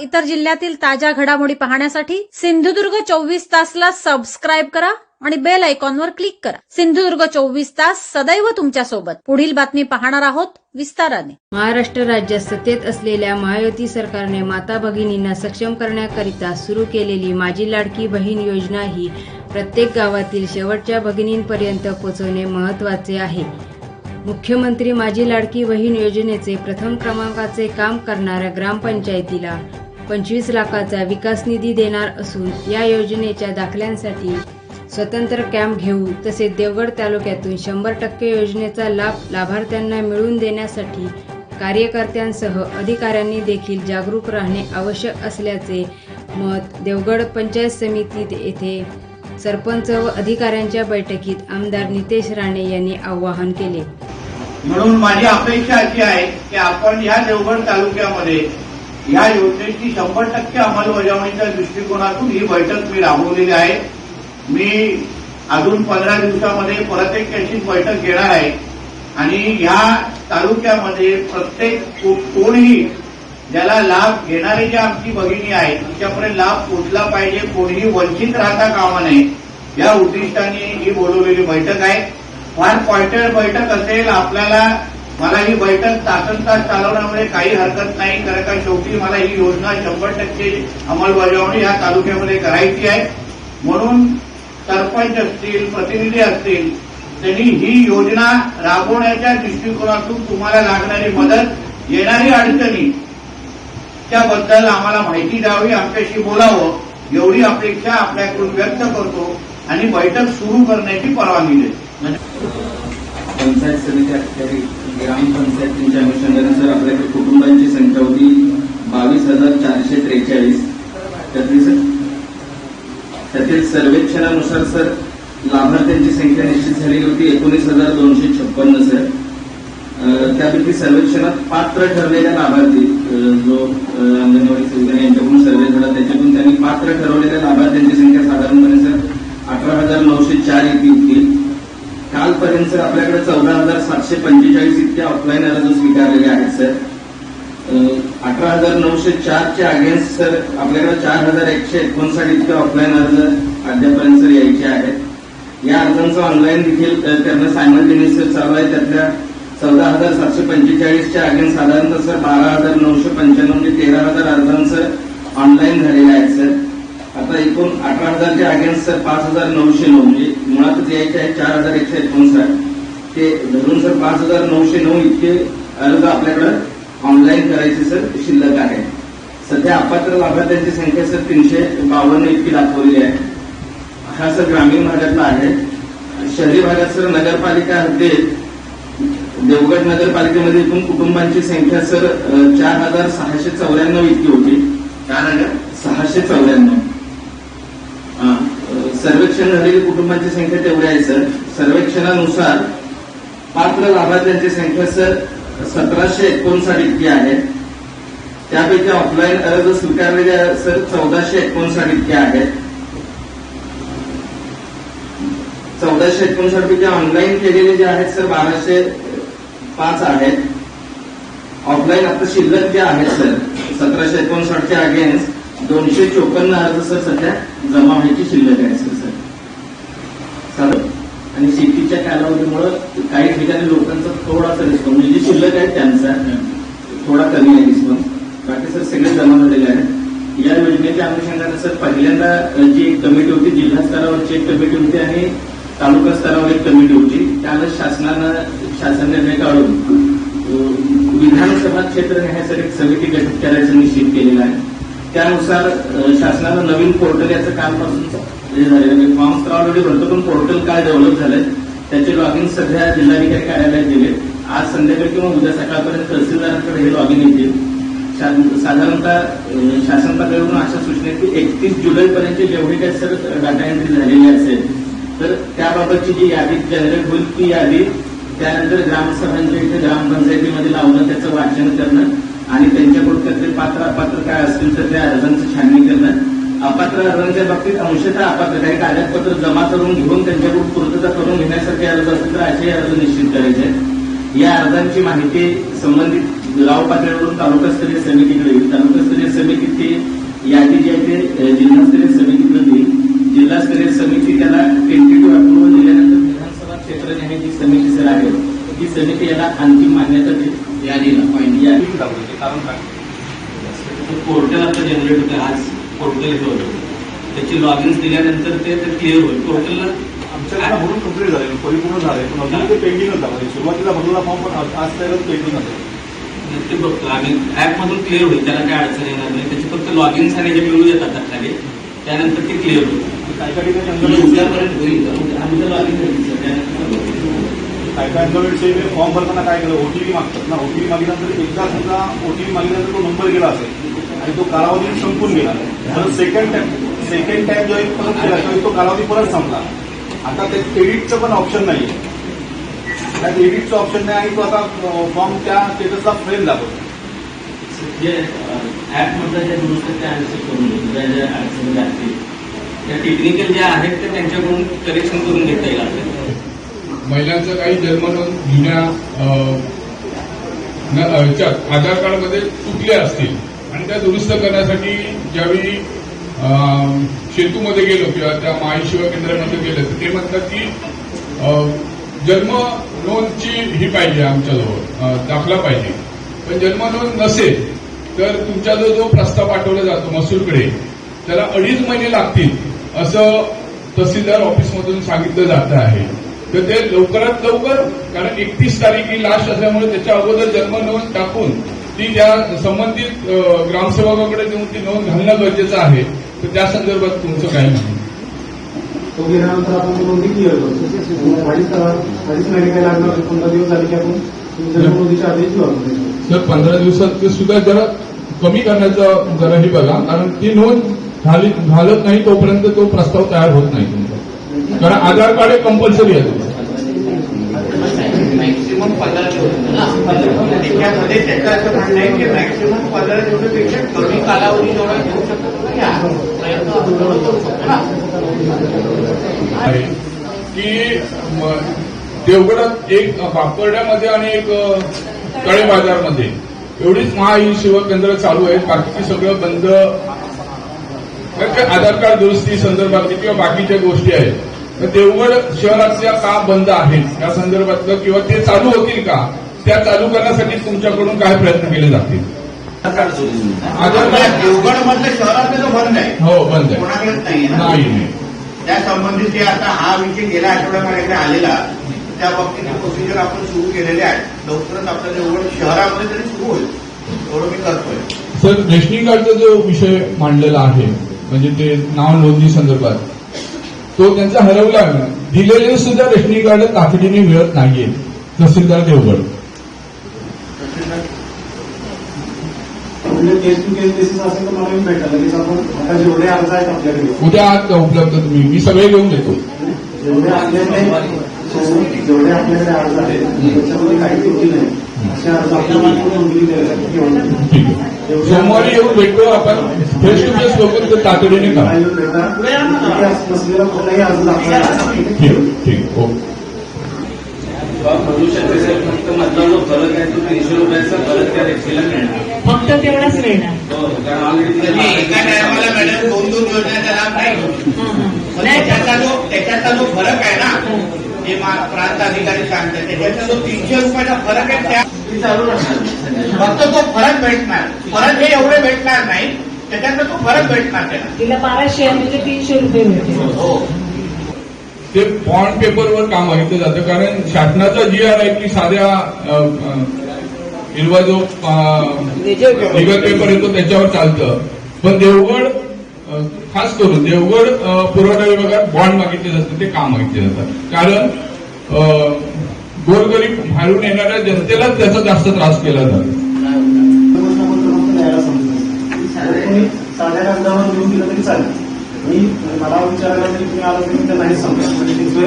इतर जिल्ह्यातील ताज्या घडामोडी पाहण्यासाठी सिंधुदुर्ग चोवीस तासला सबस्क्राईब करा आणि बेल आयकॉनवर क्लिक करा. सिंधुदुर्ग चोवीस तास सदैव तुमच्यासोबत पुढील बातमी पाहणार आहोत विस्ताराने. महाराष्ट्र राज्यात सत्तेत असलेल्या महायुती सरकारने माता भगिनींना सक्षम करण्याकरिता सुरू केलेली माझी लाडकी बहीण योजना ही प्रत्येक गावातील शेवटच्या भगिनींपर्यंत पोहोचवणे महत्त्वाचे आहे. मुख्यमंत्री माझी लाडकी बहीण योजनेचे प्रथम क्रमांकाचे काम करणाऱ्या ग्रामपंचायतीला पंचवीस लाखाचा विकास निधी देणार असून या योजनेच्या दाखल्यांसाठी स्वतंत्र कॅम्प घेऊ तसेच देवगड तालुक्यातून शंभर टक्के योजनेचा लाभ लाभार्थ्यांना मिळवून देण्यासाठी कार्यकर्त्यांसह अधिकाऱ्यांनी देखील जागरूक राहणे आवश्यक असल्याचे मत देवगड पंचायत समितीत येथे सरपंच व अधिकाऱ्यांच्या बैठकीत आमदार नितेश राणे यांनी आवाहन केले. म्हणून माझी अपेक्षा अशी आहे की आपण ह्या देवगड तालुक्यामध्ये या योजनेची शंभर टक्के अंमलबजावणीच्या दृष्टिकोनातून ही बैठक मी राबवलेली आहे. मी अजून पंधरा दिवसामध्ये परत एक अशीच बैठक घेणार आहे. आणि या तालुक्यामध्ये प्रत्येक कोणीही ज्याला लाभ घेणारे ज्या आमची भगिनी आहे तिच्यापर्यंत लाभ पोचला पाहिजे कोणीही वंचित राहता कामा नये. या उद्दिष्टाने ही बोलवलेली बैठक आहे. फार पॉइंटेड बैठक असेल आपल्याला मला ही बैठक तासन तास चालवण्यामध्ये काही हरकत नाही कारण का शेवटी मला ही योजना शंभर टक्के अंमलबजावणी या तालुक्यामध्ये करायची आहे. म्हणून सरपंच असतील प्रतिनिधी असतील त्यांनी ही योजना राबवण्याच्या दृष्टिकोनातून तुम्हाला लागणारी मदत येणारी अडचणी त्याबद्दल आम्हाला माहिती द्यावी आमच्याशी बोलावं एवढी अपेक्षा आपल्याकडून व्यक्त करतो आणि बैठक सुरू करण्याची परवानगी देतो. पंचायत समिती अधिकारी ग्रामपंचायतींच्या अनुषंगानुसार आपल्याकडे कुटुंबांची संख्या होती बावीस हजार चारशे त्रेचाळीस. त्यातील सर त्यातील सर्वेक्षणानुसार सर लाभार्थ्यांची संख्या निश्चित झालेली होती एकोणीस हजार दोनशे छप्पन्न सर. त्यापैकी सर्वेक्षणात पात्र ठरलेल्या लाभार्थी जो अंगणवाडी सेविका यांच्याकडून सर्वे झाला. त्याच्यातून त्यांनी पात्र ठरवलेल्या लाभार्थ्यांची संख्या साधारणपणे सर अठरा हजार नऊशे चार इतकी होती. आजपर्यंत सर आपल्याकडे चौदा हजार सातशे पंचेचाळीस इतके ऑफलाईन अर्ज स्वीकारलेले आहेत सर. अठरा हजार नऊशे चारच्या अगेन्स्ट सर आपल्याकडे चार हजार एकशे एकोणसाठ इतके ऑफलाईन अर्ज अद्यापर्यंत सर यायचे आहेत. या अर्जांचं ऑनलाईन देखील त्यांना करणं सायमल्टेनियस सर चालू आहे. त्यातल्या चौदा हजार सातशे पंचेचाळीसच्या अगेन्स्ट साधारणतः सर बारा हजार नऊशे पंच्याण्णव म्हणजे तेरा हजार अर्जांचं ऑनलाईन झालेलं आहे सर. आता एकूण अठरा हजारच्या अगेन्स्ट सर पाच हजार नऊशे नऊ म्हणजे मुळातच यायचे आहे चार हजार एकशे एकोणसाठ. ते धरून सर पाच हजार नऊशे नऊ इतके अर्ज आपल्याकडे ऑनलाईन करायचे सर शिल्लक आहे. सध्या अपात्र लाभार्थ्यांची संख्या सर तीनशे बावन्न इतकी दाखवलेली आहे. हा सर ग्रामीण भागातला आहे. शहरी भागात सर नगरपालिका हद्दीत देवगड नगरपालिकेमध्ये एकूण कुटुंबांची संख्या सर चार हजार सहाशे चौऱ्याण्णव इतकी होती. चार हजार सहाशे चौऱ्याण्णव. सर्वेक्षण झालेली कुटुंबांची संख्या तेवढी आहे सर. सर्वेक्षणानुसार पात्र लाभार्थ्यांची संख्या सर सतराशे एकोणसाठ इतकी आहे. त्यापैकी ऑफलाईन अर्ज स्वीकारलेले सर चौदाशे एकोणसाठ इतके आहेत. चौदाशे एकोणसाठ पैकी ऑनलाईन केलेले जे आहेत सर बाराशे पाच आहेत. ऑफलाईन आता शिल्लक जे आहेत सर सतराशे एकोणसाठच्या अगेन्स्ट दोनशे चोपन्न अर्ज सर सध्या जमा व्हायची शिल्लक आहे सर सर. चालेल आणि शेतीच्या कालावधीमुळं काही ठिकाणी लोकांचा थोडासा रिस्पॉन्स म्हणजे जे शिल्लक आहे त्यांचा थोडा कमी आहे रिस्पॉन्स. बाकी सर सगळे जमा झालेले आहेत. या योजनेच्या अनुषंगाने सर पहिल्यांदा जी एक कमिटी होती जिल्हा स्तरावरची एक कमिटी होती आणि तालुका स्तरावर एक कमिटी होती. त्याला शासनानं शासन निर्णय काढून विधानसभा क्षेत्र न्यायासाठी एक समिती गठीत करायचं निश्चित केलेलं आहे. त्यानुसार अ, शासनानं नवीन पोर्टल याचं कालपासून म्हणजे झालेलं म्हणजे फॉर्म तर ऑलरेडी भरतो पण पोर्टल काय डेव्हलप झालंय. त्याचे लॉगिन सध्या जिल्हाधिकारी कार्यालयात दिले आज संध्याकाळी किंवा उद्या सकाळपर्यंत तहसीलदारांकडे हे लॉगिन येतील. साधारणतः शासन पातळीवरून अशा सूचना की एकतीस जुलैपर्यंत जेवढी काही सर डाटा एंट्री झालेली असेल तर त्याबाबतची जी यादी जनरेट होईल ती यादी त्यानंतर ग्रामसभांच्या इथे ग्रामपंचायतीमध्ये लावणं त्याचं वाचन करणं आणि त्यांच्याकडून त्यातले पात्र अपात्र काय असतील तर त्या अर्जांची छाननी करणं. अपात्र अर्जांच्या बाबतीत अंशतः अपात्र. काही कागदपत्र जमा करून घेऊन त्यांच्याकडून पूर्तता करून घेण्यासारखे अर्ज असतील तर असे अर्ज निश्चित करायचे. आहेत. या अर्जांची माहिती संबंधित गाव पातळीवरून तालुकास्तरीय समितीकडे येईल. तालुकास्तरीय समिती ते यादी जी आहे ते जिल्हास्तरीय समितीकडे देईल जिल्हास्तरीय समिती त्याला टेंटेटिव्ह अप्रुव्हल दिल्यानंतर विधानसभा क्षेत्र न्याय जी समिती सर आहे ती समिती याला अंतिम मान्यता देईल. यादीला यादी कारण काय? पोर्टल आता जनरेट होतं आज पोर्टल हे होतं. त्याची लॉगिन्स दिल्यानंतर ते क्लिअर होईल. पोर्टलला आमच्याकडे भरून कंप्लीट झाले परिपूर्ण झाले पण अजून ते पेंडिंगच आहे सुरुवातीला भरलेला फॉर्म पण आज- त्याला पेंडिंग आहे ते बघतो. आम्ही ऍपमधून क्लिअर होईल. त्याला काय अडचण येणार नाही. त्याची फक्त लॉगिन्स आणि जे मिळू येतात खाली. त्यानंतर ते क्लिअर होईल. काय काय ठिकाणी म्हणजे उद्यापर्यंत होईल. आमचं लॉगिन होईल. सर त्यानंतर काय काय फॉर्म भरताना काय केलं? ओटीपी मागतात ना? ओटीपी मागितल्यानंतर एकदा समजा ओटीपी मागितल्यानंतर तो नंबर गेला असेल. आणि तो कालावधी संपून गेला. तर सेकंड टाइम सेकंड टाइम जो एक परत केला किंवा तो कालावधी परत संपला. आता ते क्रेडिटचं पण ऑप्शन नाही त्यात एडिटचं ऑप्शन नाही आणि तो आता फॉर्म त्या स्टेटसला फ्रेम दाखवतो. जे ऍप मधलं जे दुरुस्त त्या आन्सर करून ज्या ज्या अडचणी लागतील त्या टेक्निकल ज्या आहेत ते त्यांच्याकडून करेक्शन करून घेता येईल आपल्याला. महिलांचं काही जन्म नोंद जुन्या आधार कार्डमध्ये चुकले असतील. आणि त्या दुरुस्त करण्यासाठी ज्यावेळी सेतूमध्ये गेलो किंवा त्या माई सेवा केंद्रामध्ये गेलो तर ते म्हणतात की जन्म नोंदची ही पाहिजे आमच्याजवळ दाखला पाहिजे. पण जन्म नोंद नसेल तर तुमच्या जो जो प्रस्ताव पाठवला जातो महसूलकडे त्याला अडीच महिने लागतील असं तहसीलदार ऑफिसमधून सांगितलं जात आहे. तर ते लवकरात लवकर कारण एकतीस तारीख ही लास्ट असल्यामुळे त्याच्या अगोदर जन्म नोंद टाकून ती त्या संबंधित ग्रामसेवकाकडे देऊन ती नोंद घालणं गरजेचं आहे. तर त्या संदर्भात तुमचं काय म्हणणं तो गेल्यानंतर आपण नोंदी क्लिअर करतो अडीच अडीच महिने काय लागणार? नाही. पंधरा दिवस झाले की आपण जन्मनोंदीच्या आदेश देऊ आपण सर पंधरा दिवसात ते सुद्धा जरा कमी करण्याचं जरा हे बघा कारण ती नोंद घालत नाही तोपर्यंत तो प्रस्ताव तयार होत नाही. तुमचा कारण आधार कार्ड हे कंपल्सरी आहे. मॅक्सिमम पंधरा दिवस त्याच्यामध्ये त्याचं असं म्हणणं आहे की मॅक्सिमम पंधरा दिवसापेक्षा कमी कालावधी जेवढा घेऊ शकतो. प्रयत्न करू ना. की देवगडात एक बापरड्यामध्ये आणि एक तळे बाजारमध्ये एवढीच महा ई सेवा केंद्र चालू आहेत बाकीची सगळं बंद का आधार कार्ड दुरुस्ती संदर्भातली किंवा बाकीच्या गोष्टी आहेत देवगड शहरातल्या का बंद आहेत? या संदर्भातलं किंवा ते चालू होतील का? त्या चालू करण्यासाठी तुमच्याकडून काय प्रयत्न केले जातील? देवगड मधलं शहरातलं जो बंद आहे. हो बंद आहे. नाही त्या संबंधित जे आता हा विषय गेल्या आठवड्यात माझ्याकडे आलेला त्या बाबतीत प्रोसिजर आपण सुरू केलेले आहे लवकरच आपल्या देवगड शहरामध्ये तरी सुरू होईल. एवढं मी करतोय. सर रेशनिंग कार्डचा जो विषय मांडलेला आहे म्हणजे ते नाव नोंदणी संदर्भात तो त्यांचा हरवला दिलेले सुद्धा रेशनिंग कार्ड तातडीने मिळत नाहीये. तहसीलदार देवगड. म्हणजे उद्या आत उपलब्ध तुम्ही? मी सगळे घेऊन देतो. जेवढे आपल्याकडे अर्ज आहेत त्याच्यामध्ये काही त्रुटी नाही. सोमवारी येऊन भेटतो आपण. फेस टू फेस ते तातडीने करा. शकते सर फक्त तेवढाच मिळणार. हो, कारण ऑलरेडी एका टायमाला मॅडम दोन दोन योजनांचा लाभ नाही त्याच्यातला जो फरक आहे ना जे मा- प्रांत अधिकारी सांगतात. त्याच्यातला जो तीनशे रुपयाचा फरक आहे त्या ती चालू राहणार फक्त तो फरक भेटणार. फरक हे एवढे भेटणार नाही. त्याच्यातला तो फरक भेटणार त्याला. तिला बाराशे म्हणजे तीनशे रुपये मिळते हो. ते बॉन्ड पेपरवर काम मागितलं जातं कारण शासनाचा जी आर आहे की साध्या हिरवा जो लिगल पेपर येतो त्याच्यावर चालतं. पण देवगड खास करून देवगड पुरवठा विभागात बॉन्ड मागितले जातात ते काम मागितले जातात. कारण गोरगरीब बाहेरून येणाऱ्या जनतेलाच त्याचा जास्त त्रास केला जातो. साधारण अंदाज घेऊन दिला तरी चालेल मी मला विचारायला तरी तुम्ही आलं तरी ते नाही समजत म्हणजे ते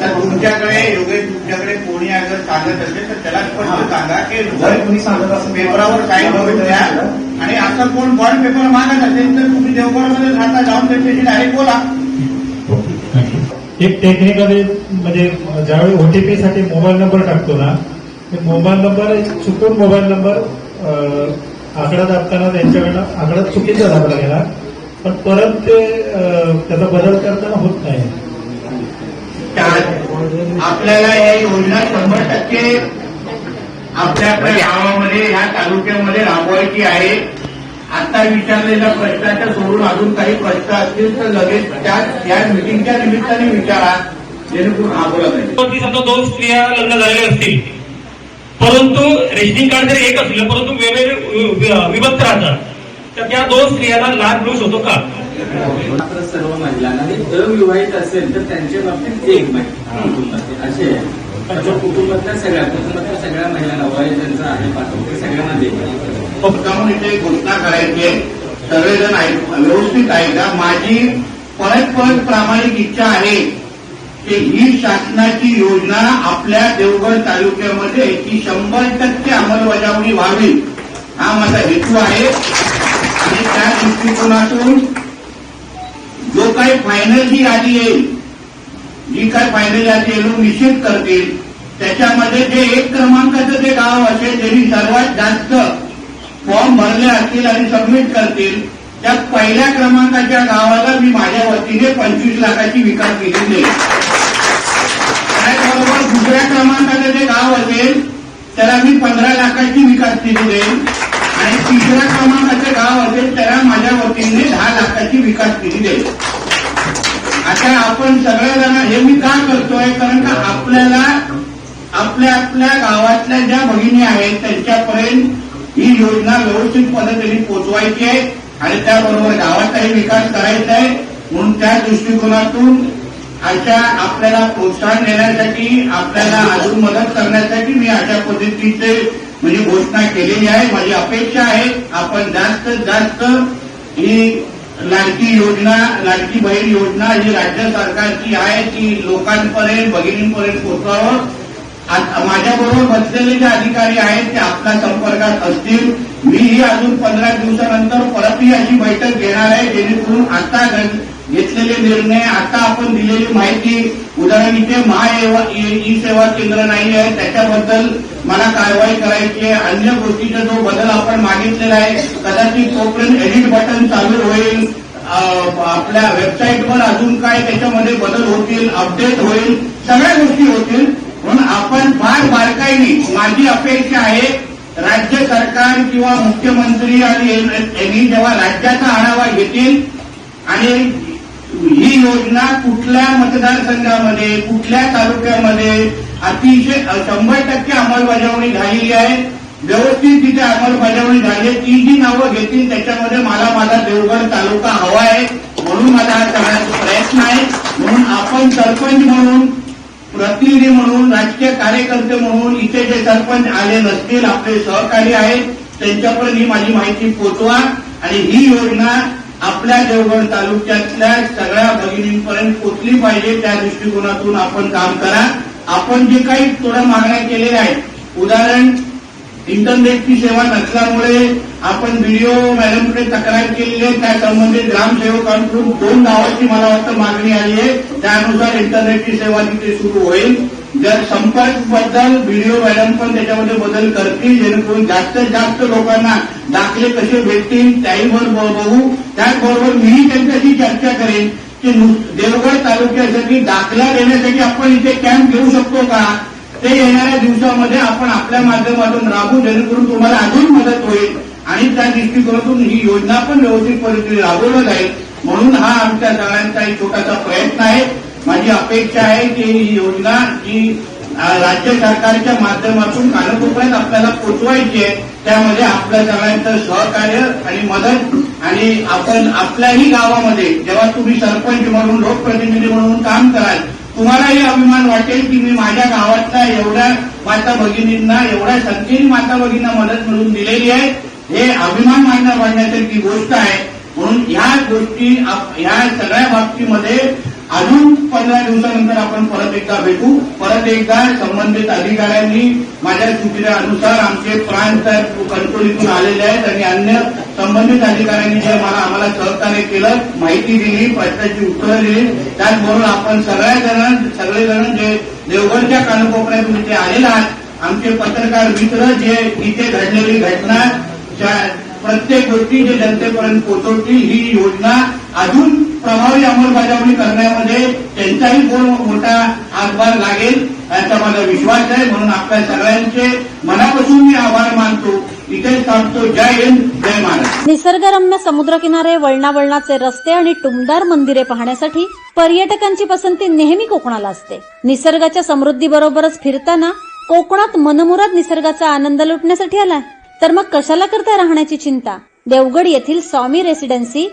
तर तुमच्याकडे योगेश तुमच्याकडे कोणी अगर सांगत असेल तर त्याला स्पष्ट सांगा की जर कोणी सांगत असेल पेपरावर साईन करून द्या. आणि असं कोण बॉन्ड पेपर मागत असेल तर तुम्ही देवगडमध्ये राहता जाऊन त्याच्याशी डायरेक्ट बोला. एक टेक्निकली म्हणजे ज्यावेळी ओटीपी साठी मोबाईल नंबर टाकतो ना ते मोबाईल नंबर चुकून मोबाईल नंबर आकडा दाबताना त्यांच्याकडनं आकडा चुकीचा दाबला गेला. पण परत ते त्याचा बदल करताना होत नाही. आपल्याला या योजना शंभर टक्के आपल्या आपल्या गावामध्ये ह्या तालुक्यामध्ये राबवायची आहे. आता विचारलेल्या प्रश्नाच्या सोडून अजून काही प्रश्न असतील तर लगेच त्या या मिटिंगच्या निमित्ताने विचारा. जेणेकरून हा बोला पाहिजे समजा दोन स्त्रिया लग्न झालेले असतील. परंतु रेशनिंग कार्ड जर एक असलं परंतु वेगवेगळे विभक्त राहतात तर त्या दोन स्त्रियांना लाभ मिळू शकतो का? मात्र सर्व महिलांना आणि अविवाहित असेल तर त्यांच्या बाबतीत एक महिला कुटुंबातील. असे आहे. कुटुंबातल्या सगळ्या कुटुंबातल्या सगळ्या महिलांना वय त्यांचा आहे पाठवून ते सगळ्यांना देईल मुद्दामून इथे एक घोषणा करायची सगळेजण सर्वजण व्यवस्थित ऐका. माझी परत परत प्रामाणिक इच्छा आहे की ही शासनाची योजना आपल्या देवगड तालुक्यामध्ये ही शंभर टक्के अंमलबजावणी व्हावी. हा माझा हेतू आहे. आणि त्या दृष्टिकोनातून जो काही फायनल जी यादी येईल जी काय फायनल यादी येईल निश्चित करतील. त्याच्यामध्ये जे एक क्रमांकाचं जे गाव असेल ज्यांनी सर्वात जास्त फॉर्म भरले असतील आणि सबमिट करतील त्या पहिल्या क्रमांकाच्या गावाला मी माझ्या वतीने पंचवीस लाखाची विकास निधी आहे त्याचबरोबर दुसऱ्या क्रमांकाचं जे गाव असेल त्याला मी पंधरा लाखाची विकास केली देईल आणि तिसऱ्या क्रमांकाचं गाव असेल त्याला माझ्या वतीने दहा लाखाची विकास निधी देईल. आता आपण सगळेजण हे मी का करतोय? कारण का आपल्याला आपल्या आपल्या गावातल्या ज्या भगिनी आहेत त्यांच्यापर्यंत ही योजना व्यवस्थित पद्धतीने पोचवायची आहे आणि त्याबरोबर गावाचाही विकास करायचा आहे. म्हणून त्या दृष्टिकोनातून अशा आपल्याला प्रोत्साहन देण्यासाठी आपल्याला अजून मदत करण्यासाठी मी अशा पद्धतीचे म्हणजे घोषणा केलेली आहे माझी अपेक्षा आहे आपण जास्तीत जास्त ही लाडकी योजना लाडकी बहीण योजना ही राज्य सरकारची आहे ती लोकांपर्यंत भगिनींपर्यंत पोहोचावं. माझ्याबरोबर बसलेले जे अधिकारी आहेत ते आपल्या संपर्कात असतील. मीही अजून पंधरा दिवसानंतर परतही अशी बैठक घेणार आहे जेणेकरून आता घेतलेले निर्णय आता आपण दिलेली माहिती उदाहरण इथे महा ई सेवा केंद्र नाही आहे त्याच्याबद्दल मला कारवाई करायची आहे अन्य गोष्टीचा जो बदल आपण मागितलेला आहे कदाचित तोपर्यंत एडिट बटन चालू होईल आपल्या वेबसाईटवर अजून काय त्याच्यामध्ये बदल होतील अपडेट होईल सगळ्या गोष्टी होतील म्हणून आपण फार बारकाईने माझी अपेक्षा आहे राज्य सरकार किंवा मुख्यमंत्री आणि यांनी जेव्हा राज्याचा आढावा घेतील आणि ही योजना कुठल्या मतदारसंघामध्ये कुठल्या तालुक्यामध्ये अतिशय शंभर टक्के अंमलबजावणी झालेली आहे. व्यवस्थित तिथे अंमलबजावणी झाली आहे. ती जी नावं घेतील त्याच्यामध्ये मला माझा देवगड तालुका हवा आहे म्हणून माझा हा करण्याचा प्रयत्न आहे. म्हणून आपण सरपंच म्हणून प्रतिनिधी म्हणून राजकीय कार्यकर्ते म्हणून इथे जे सरपंच आले नसतील आपले सहकारी आहेत त्यांच्यापर्यंत ही माझी माहिती पोचवा. आणि ही योजना आपल्या देवगड तालुक्यातल्या सगळ्या भगिनींपर्यंत पोचली पाहिजे त्या दृष्टिकोनातून आपण काम करा. आपण जे काही थोड्या मागण्या केलेल्या आहेत उदाहरण इंटरनेटची सेवा नसल्यामुळे आपण व्हिडिओ मॅडमकडे तक्रार केलेली आहे त्या संबंधित ग्रामसेवकांकडून दोन गावाची मला वाटतं मागणी आली आहे. त्यानुसार इंटरनेटची सेवा तिथे सुरू होईल. जर संपर्कबद्दल व्हिडिओ मॅडम पण त्याच्यामध्ये बदल करतील जेणेकरून जास्तीत जास्त लोकांना दाखले कसे भेटतील त्याहीवर बघू. त्याचबरोबर मीही त्यांच्याशी चर्चा करेन की देवगड तालुक्यासाठी दाखला देण्यासाठी आपण इथे कॅम्प घेऊ शकतो का? ते येणाऱ्या दिवसामध्ये आपण आपल्या माध्यमातून राबू जेणेकरून तुम्हाला अजून मदत होईल. आणि त्या दृष्टिकोनातून ही योजना पण व्यवस्थित पद्धतीने राबवलं जाईल. म्हणून हा आमच्या सगळ्यांचा एक छोटासा प्रयत्न आहे. माझी अपेक्षा आहे की ही योजना ही राज्य सरकारच्या माध्यमातून कानकोपऱ्यात आपल्याला पोचवायची आहे. त्यामध्ये आपलं सगळ्यांचं सहकार्य आणि मदत आणि आपण आपल्याही गावामध्ये जेव्हा तुम्ही सरपंच म्हणून लोकप्रतिनिधी म्हणून काम कराल तुम्हालाही अभिमान वाटेल की मी माझ्या गावातल्या एवढ्या माता भगिनींना एवढ्या संख्येने माता भगिनींना मदत मिळून दिलेली आहे. हे अभिमान मानण्या वाढण्यासारखी गोष्ट आहे. म्हणून ह्या गोष्टी ह्या सगळ्या बाबतीमध्ये अजून पंधरा दिवसानंतर आपण परत एकदा भेटू. परत एकदा संबंधित अधिकाऱ्यांनी माझ्या सूचनेअनुसार आमचे प्रांत साहेब कणकोलीतून आलेले आहेत आणि अन्य संबंधित अधिकाऱ्यांनी जे मला आम्हाला सहकार्य केलं माहिती दिली प्रश्नाची उत्तरं दिली. त्याचबरोबर आपण सगळ्याजण सगळेजण जे देवगडच्या कानकोपऱ्यातून इथे आलेले आहात आमचे पत्रकार मित्र जे इथे घडलेली घटना प्रत्येक गोष्टी जे जनतेपर्यंत पोहोचवतील ही योजना अजून प्रभावी अंमलबजावणी करण्यामध्ये त्यांचाही मोठा हातभार लागेल. याचा माझा विश्वास आहे. म्हणून आपल्या सगळ्यांचे मनापासून मी आभार मानतो. निसर्गरम्य समुद्रकिनारे वळणा वळणाचे रस्ते आणि टुमदार मंदिरे पाहण्यासाठी पर्यटकांची पसंती नेहमी कोकणाला असते. निसर्गाच्या समृद्धीबरोबरच फिरताना कोकणात मनमुराद निसर्गाचा आनंद लुटण्यासाठी आलाय. तर मग कशाला करता राहण्याची चिंता? देवगड येथील Swami residency